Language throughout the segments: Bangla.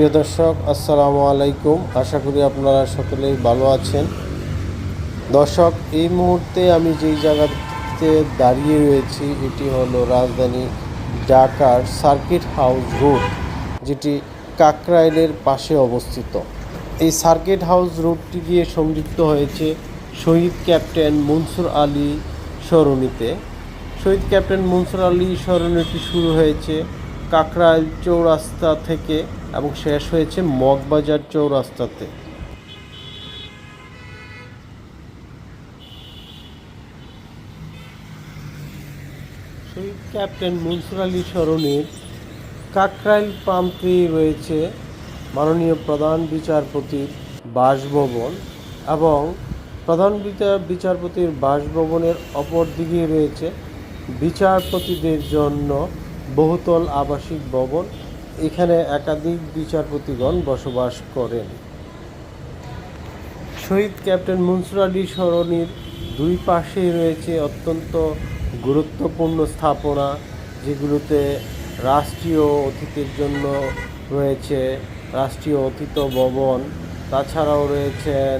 প্রিয় দর্শক, আসসালামু আলাইকুম। আশা করি আপনারা সকলেই ভালো আছেন। দর্শক, এই মুহূর্তে আমি যেই জায়গাতে দাঁড়িয়ে রয়েছি, এটি হলো রাজধানী ঢাকার সার্কিট হাউস রোড, যেটি কাকরাইলের পাশে অবস্থিত। এই সার্কিট হাউস রোডটি দিয়ে সংযুক্ত হয়েছে শহীদ ক্যাপ্টেন মনসুর আলী সরণিতে। শহীদ ক্যাপ্টেন মনসুর আলী সরণিটি শুরু হয়েছে কাকরাইল চৌরাস্তা থেকে এবং শেষ হয়েছে মগবাজার চৌরাস্তাতে। শহীদ ক্যাপ্টেন মনসুর আলী সরণির কাকরাইল প্রান্তে রয়েছে মাননীয় প্রধান বিচারপতির বাসভবন এবং প্রধান বিচার- বিচারপতির বাসভবনের অপর দিকে রয়েছে বিচারপতিদের জন্য বহুতল আবাসিক ভবন, এখানে একাধিক বিচারপতিগণ বসবাস করেন। শহীদ ক্যাপ্টেন মনসুর আলী সরণির দুই পাশেই রয়েছে অত্যন্ত গুরুত্বপূর্ণ স্থাপনা, যেগুলোতে রাষ্ট্রীয় অতিথির জন্য রয়েছে রাষ্ট্রীয় অতিথ ভবন। তাছাড়াও রয়েছেন,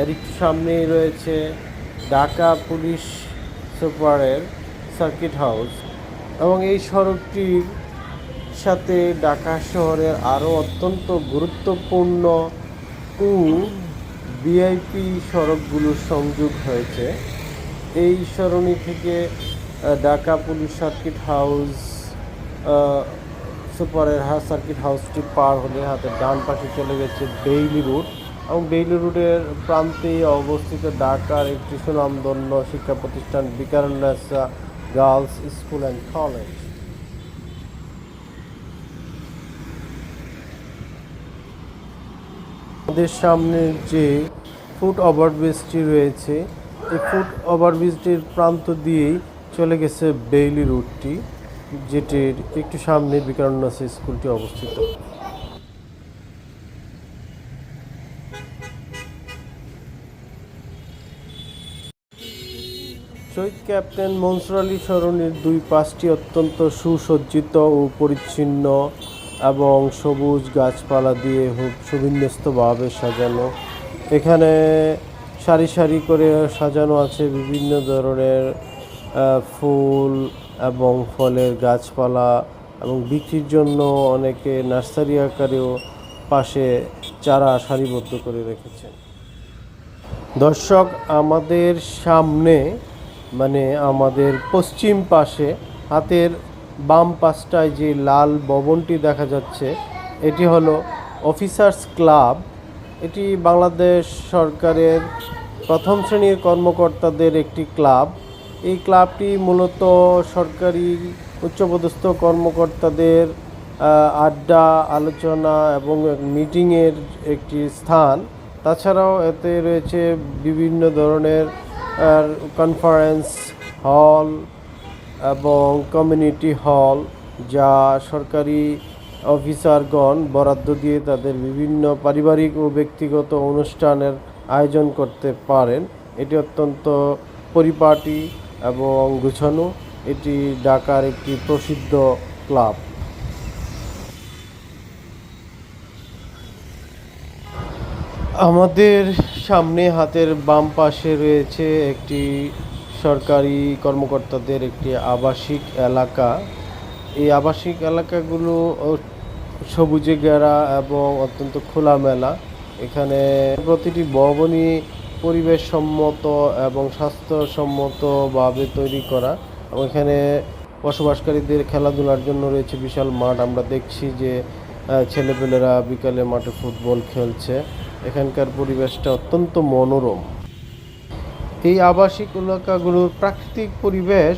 এর একটু সামনেই রয়েছে ঢাকা পুলিশ সুপারের সার্কিট হাউস। এবং এই সড়কটির সাথে ঢাকা শহরের আরও অত্যন্ত গুরুত্বপূর্ণ ও ভিআইপি সড়কগুলোর সংযোগ হয়েছে। এই সরণি থেকে ঢাকা পুলিশ সার্কিট হাউস সুপারের হা সার্কিট হাউসটি পার হলে হাতে ডান পাশে চলে গেছে বেইলি রুট এবং বেইলি রুটের প্রান্তে অবস্থিত ঢাকার একটি সুনামধন্য শিক্ষা প্রতিষ্ঠান Viqarunnisa girls school and college আমাদের সামনে যে ফুট ওভারব্রিজটি রয়েছে, এই ফুট ওভারব্রিজটির প্রান্ত দিয়েই চলে গেছে বেইলি রুটটি, যেটির একটু সামনে বিকারুন্নাস স্কুলটি অবস্থিত। শহীদ ক্যাপ্টেন মনসুর আলী সরণির দুই পাশটি অত্যন্ত সুসজ্জিত ও পরিচ্ছন্ন এবং সবুজ গাছপালা দিয়ে সুবিন্যস্তভাবে সাজানো। এখানে সারি সারি করে সাজানো আছে বিভিন্ন ধরনের ফুল এবং ফলের গাছপালা এবং বিক্রির জন্য অনেকে নার্সারি আকারেও পাশে চারা সারিবদ্ধ করে রেখেছেন। দর্শক, আমাদের সামনে মানে আমাদের পশ্চিম পাশে, হাতের বাম পাশটায় যে লাল ভবনটি দেখা যাচ্ছে, এটি হলো অফিসার্স ক্লাব। এটি বাংলাদেশ সরকারের প্রথম শ্রেণির কর্মকর্তাদের একটি ক্লাব। এই ক্লাবটি মূলত সরকারি উচ্চপদস্থ কর্মকর্তাদের আড্ডা, আলোচনা এবং মিটিংয়ের একটি স্থান। তাছাড়াও এতে রয়েছে বিভিন্ন ধরনের কনফারেন্স হল এবং কমিউনিটি হল যা সরকারি অফিসারগণ বরাদ্দ দিয়ে তাদের বিভিন্ন পারিবারিক ও ব্যক্তিগত অনুষ্ঠানের আয়োজন করতে পারেন। এটি অত্যন্ত পরিপাটি এবং গুছানো। এটি ঢাকার একটি প্রসিদ্ধ ক্লাব। আমাদের সামনে হাতের বাম পাশে রয়েছে একটি সরকারি কর্মকর্তাদের একটি আবাসিক এলাকা। এই আবাসিক এলাকাগুলো সবুজে ঘেরা এবং অত্যন্ত খোলামেলা। এখানে প্রতিটি ভবনই পরিবেশ সম্মত এবং স্বাস্থ্যসম্মতভাবে তৈরি করা। এবং এখানে বসবাসকারীদের খেলাধুলার জন্য রয়েছে বিশাল মাঠ। আমরা দেখছি যে ছেলেপেলেরা বিকালে মাঠে ফুটবল খেলছে। এখানকার পরিবেশটা অত্যন্ত মনোরম। এই আবাসিক এলাকাগুলোর প্রাকৃতিক পরিবেশ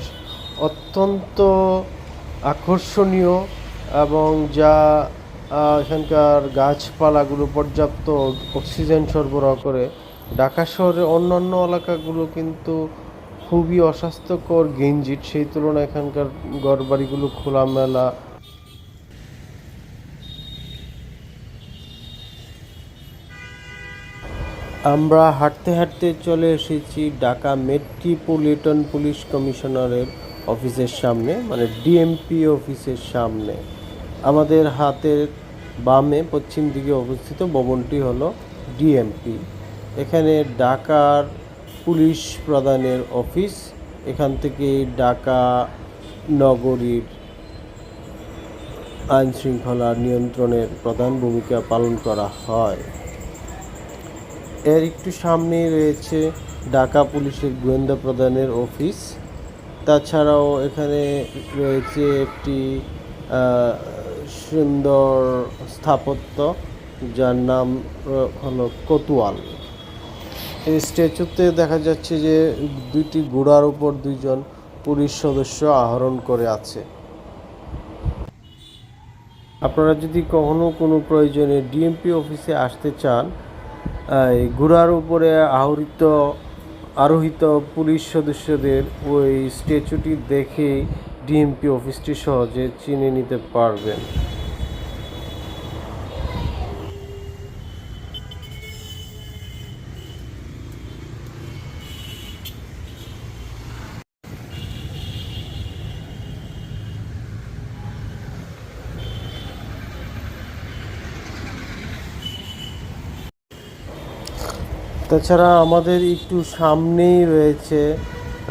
অত্যন্ত আকর্ষণীয় এবং যা এখানকার গাছপালাগুলো পর্যাপ্ত অক্সিজেন সরবরাহ করে। ঢাকা শহরের অন্যান্য এলাকাগুলো কিন্তু খুবই অস্বাস্থ্যকর গেঞ্জিট সেই তুলনায় এখানকার ঘরবাড়িগুলো খোলামেলা আমরা হাঁটতে হাঁটতে চলে এসেছি ঢাকা মেট্রোপলিটন পুলিশ কমিশনারের অফিসের সামনে মানে ডিএমপি অফিসের সামনে। আমাদের হাতের বামে পশ্চিম দিকে অবস্থিত ভবনটি হলো ডিএমপি এখানে ঢাকার পুলিশ প্রধানের অফিস, এখান থেকে ঢাকা নগরীর আইন শৃঙ্খলা নিয়ন্ত্রণের প্রধান ভূমিকা পালন করা হয়। এর একটু সামনেই রয়েছে ঢাকা পুলিশের গোয়েন্দা প্রধানের অফিস। তাছাড়াও এখানে রয়েছে একটি সুন্দর স্থাপত্য, যার নাম হলো কোতোয়াল। এই স্ট্যাচুতে দেখা যাচ্ছে যে দুইটি ঘোড়ার উপর দুইজন পুলিশ সদস্য আহরণ করে আছে। আপনারা যদি কখনো কোনো প্রয়োজনে ডিএমপি অফিসে আসতে চান ঘোড়ার উপরে আহরিত, আরোহিত পুলিশ সদস্যদের ওই স্ট্যাচুটি দেখে ডিএমপি অফিসটি সহজে চিনে নিতে পারবেন। তাছাড়া আমাদের একটু সামনেই রয়েছে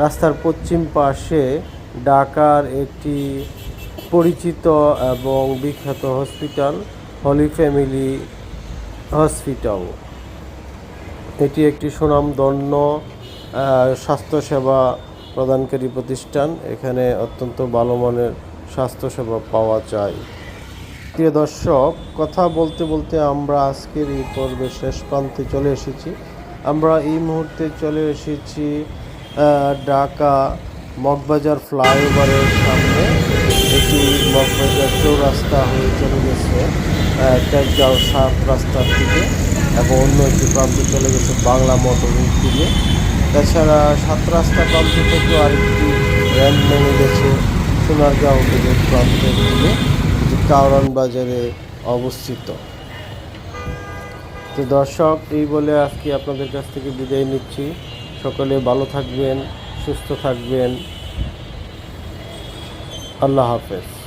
রাস্তার পশ্চিম পাশে ঢাকার একটি পরিচিত এবং বিখ্যাত হসপিটাল হলি ফ্যামিলি হসপিটাল এটি একটি সুনামধন্য স্বাস্থ্যসেবা প্রদানকারী প্রতিষ্ঠান। এখানে অত্যন্ত ভালো মানের স্বাস্থ্যসেবা পাওয়া যায়। প্রিয় দর্শক, কথা বলতে বলতে আমরা আজকের এই পর্বের শেষ প্রান্তে চলে এসেছি। আমরা এই মুহূর্তে চলে এসেছি ঢাকা মগবাজার ফ্লাইওভারের সামনে। এটি মগবাজার চৌরাস্তা হয়ে চলে গেছে আহ, সাত রাস্তার দিকে এবং অন্য একটি প্রান্তে চলে গেছে বাংলা মোটরের দিকে তাছাড়া সাত রাস্তা প্রান্ত থেকেও আরেকটি র্যাম্প নেমে গেছে সোনারগাঁও প্রান্তের দিকে কাউরান বাজারে অবস্থিত। তো দর্শক, এই বলে আজকে আপনাদের কাছ থেকে বিদায় নিচ্ছি। সকলে ভালো থাকবেন, সুস্থ থাকবেন। আল্লাহ হাফেজ।